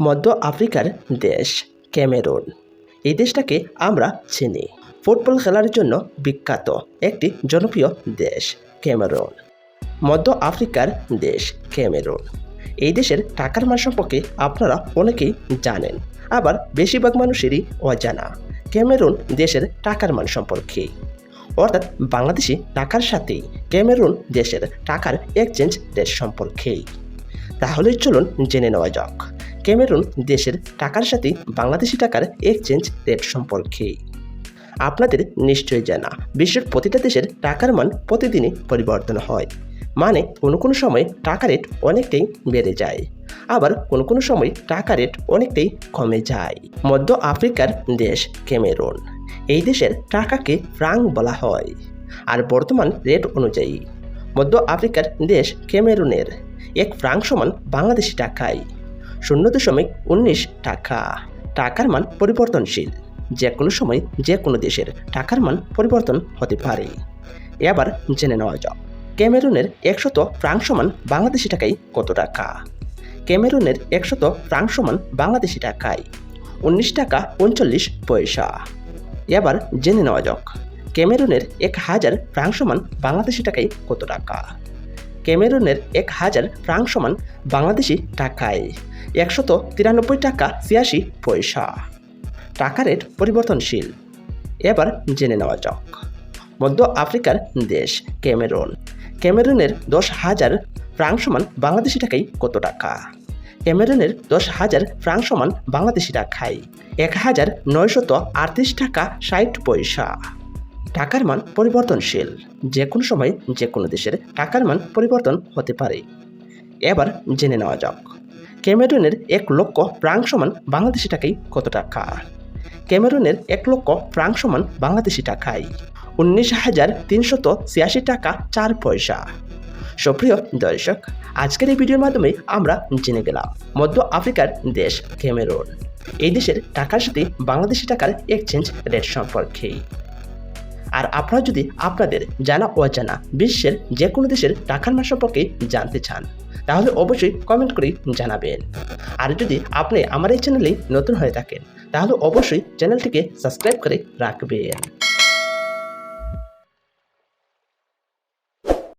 মধ্য আফ্রিকার দেশ, ক্যামেরুন। এই দেশটাকে আমরা চিনি। ফুটবল খেলার জন্য বিখ্যাত একটি জনপ্রিয় দেশ, ক্যামেরুন। মধ্য আফ্রিকার দেশ, ক্যামেরুন। এই দেশের টাকার মান সম্পর্কে আপনারা অনেকেই জানেন, আবার বেশিরভাগ মানুষেরই অজানা। ক্যামেরুন দেশের টাকার মান সম্পর্কে। অর্থাৎ বাংলাদেশি টাকার সাথেই ক্যামেরুন দেশের টাকার এক্সচেঞ্জ রেট সম্পর্কেই তাহলে চলুন জেনে নেওয়া যাক। ক্যামেরুন দেশের টাকার সাথে বাংলাদেশি টাকার এক্সচেঞ্জ রেট সম্পর্কে। আপনাদের নিশ্চয়ই জানা, বিশ্বের প্রতিটা দেশের টাকার মান প্রতিদিনই পরিবর্তন হয়। মানে কোনো কোনো সময় টাকা রেট অনেকটাই বেড়ে যায়, আবার কোনো কোনো সময় টাকা রেট অনেকটাই কমে যায়। মধ্য আফ্রিকার দেশ ক্যামেরুন, এই দেশের টাকাকে ফ্রাং বলা হয়, আর বর্তমান রেট অনুযায়ী। মধ্য আফ্রিকার দেশ ক্যামেরুনের, এক ফ্রাং সমান বাংলাদেশি টাকায়। শূন্য দশমিক উনিশ টাকা। টাকার মান পরিবর্তনশীল। যে কোনো সময় যে কোনো দেশের টাকার মান পরিবর্তন হতে পারে। এবার জেনে নেওয়া যাক, ক্যামেরুনের একশত ফ্রাং সমান বাংলাদেশি টাকায় কত টাকা? ক্যামেরুনের একশত ফ্রাং সমান বাংলাদেশি টাকায় উনিশ টাকা উনচল্লিশ পয়সা। এবার জেনে নেওয়া যাক, ক্যামেরুনের এক হাজার ফ্রাং সমান বাংলাদেশি টাকায় কত টাকা? ক্যামেরুনের এক হাজার ফ্রাং সমান বাংলাদেশি টাকায়। একশত তিরানব্বই টাকা ছিয়াশি পয়সা। টাকা রেট পরিবর্তনশীল। এবার জেনে নেওয়া যাক। মধ্য আফ্রিকার দেশ, ক্যামেরুন। ক্যামেরুনের দশ হাজার ফ্রাং সমান বাংলাদেশি টাকায় কত টাকা? ক্যামেরুনের দশ হাজার ফ্রাং সমান বাংলাদেশি টাকায়। এক হাজার নয়শত আটত্রিশ টাকা ষাট পয়সা। টাকার মান পরিবর্তনশীল। যে কোনো সময় যে কোনো দেশের টাকার মান পরিবর্তন হতে পারে। এবার জেনে নেওয়া যাক। ক্যামেরুনের এক লক্ষ প্রাং সমান বাংলাদেশি টাকাই কত টাকা? ক্যামেরুনের এক লক্ষ প্রাং সমান বাংলাদেশি টাকায় উনিশ হাজার তিনশত ছিয়াশি টাকা চার পয়সা। সুপ্রিয় দর্শক, আজকের এই ভিডিওর মাধ্যমে আমরা জেনে গেলাম মধ্য আফ্রিকার দেশ ক্যামেরুন। এই দেশের টাকার সাথে বাংলাদেশি টাকার এক্সচেঞ্জ রেট সম্পর্কে। আর আপনারা যদি আপনাদের জানা অজানা বিশ্বের যে কোনো দেশের টাকার মাস সম্পর্কে জানতে চান, তাহলে অবশ্যই কমেন্ট করে জানাবেন। আর যদি আপনি আমার এই চ্যানেলে নতুন হয়ে থাকেন, তাহলে অবশ্যই চ্যানেলটিকে সাবস্ক্রাইব করে রাখবেন।